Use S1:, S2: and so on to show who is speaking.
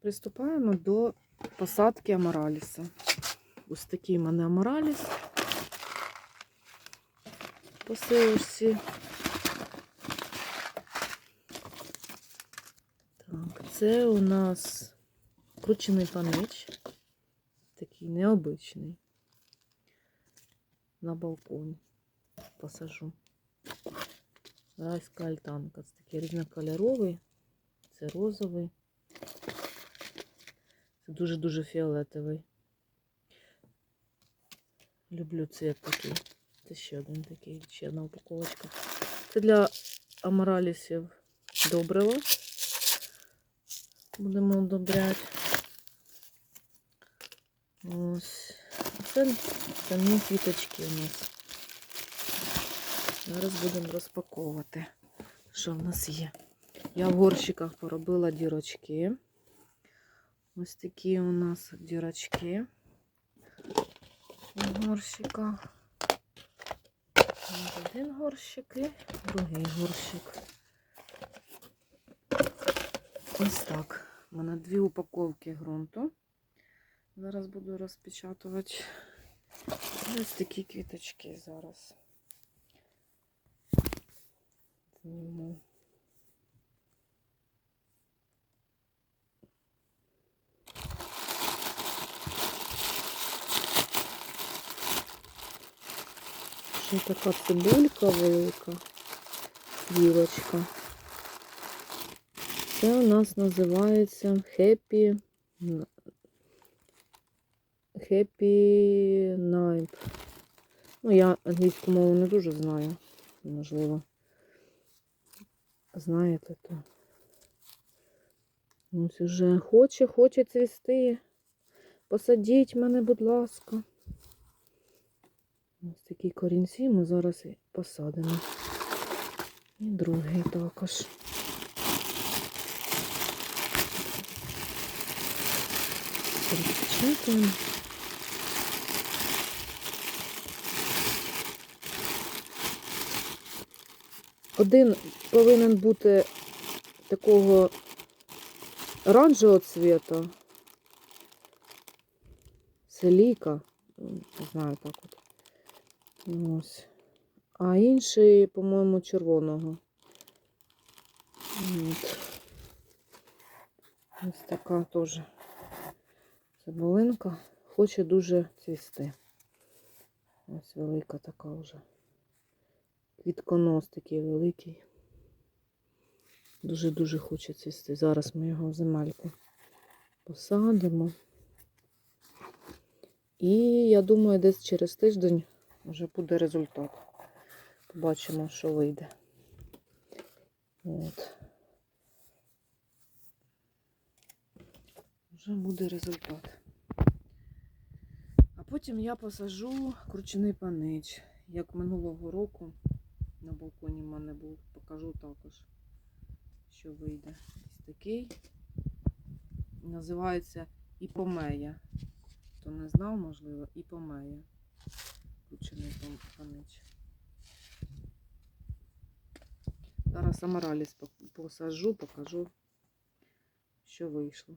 S1: Приступаємо до посадки амораліса. Ось такий в мене амораліс. Посилочці. Так, це у нас кручений панич. Такий необичний. На балконі посажу. Райська альтанка. Це такий різнокольоровий. Це розовий. Це дуже-дуже фіолетовий. Люблю цвет такий. Це ще один такий, ще одна упаковочка. Це для аморалісів добриво. Будемо одобряти. Ось. Це самі квіточки у нас. Зараз будемо розпаковувати, що в нас є. Я в горщиках поробила дірочки. Ось такі у нас дірочки в горщиках. Ось Один горщик і другий горщик. Ось так. У мене дві упаковки ґрунту. Зараз буду розпечатувати. Ось такі квіточки зараз. Ще така цибулька велика, вілочка. Це у нас називається Happy Happy Night. Ну, я англійську мову не дуже знаю, можливо. Знаєте то. Ось уже хоче, хоче цвісти. Посадіть мене, будь ласка. Ось такі корінці ми зараз і посадимо. І другий також. Перепечатаємо. Один повинен бути такого оранжевого цвіта. Селіка. Не знаю так от. Ось. А інший, по-моєму, червоного. От. Ось така теж цибулинка. Хоче дуже цвісти. Ось велика така вже. Квітконос такий великий. Дуже-дуже хоче цвісти. Зараз ми його в земельку посадимо. І я думаю, десь через тиждень вже буде результат. Побачимо, що вийде. От. Вже буде результат. А потім я посажу кручений панич. Як минулого року на балконі в мене був, покажу також, що вийде. Ось такий. Називається іпомея. Хто не знав, можливо, іпомея. Кручений пан- панич. Зараз амораліс по- посажу, покажу, що вийшло.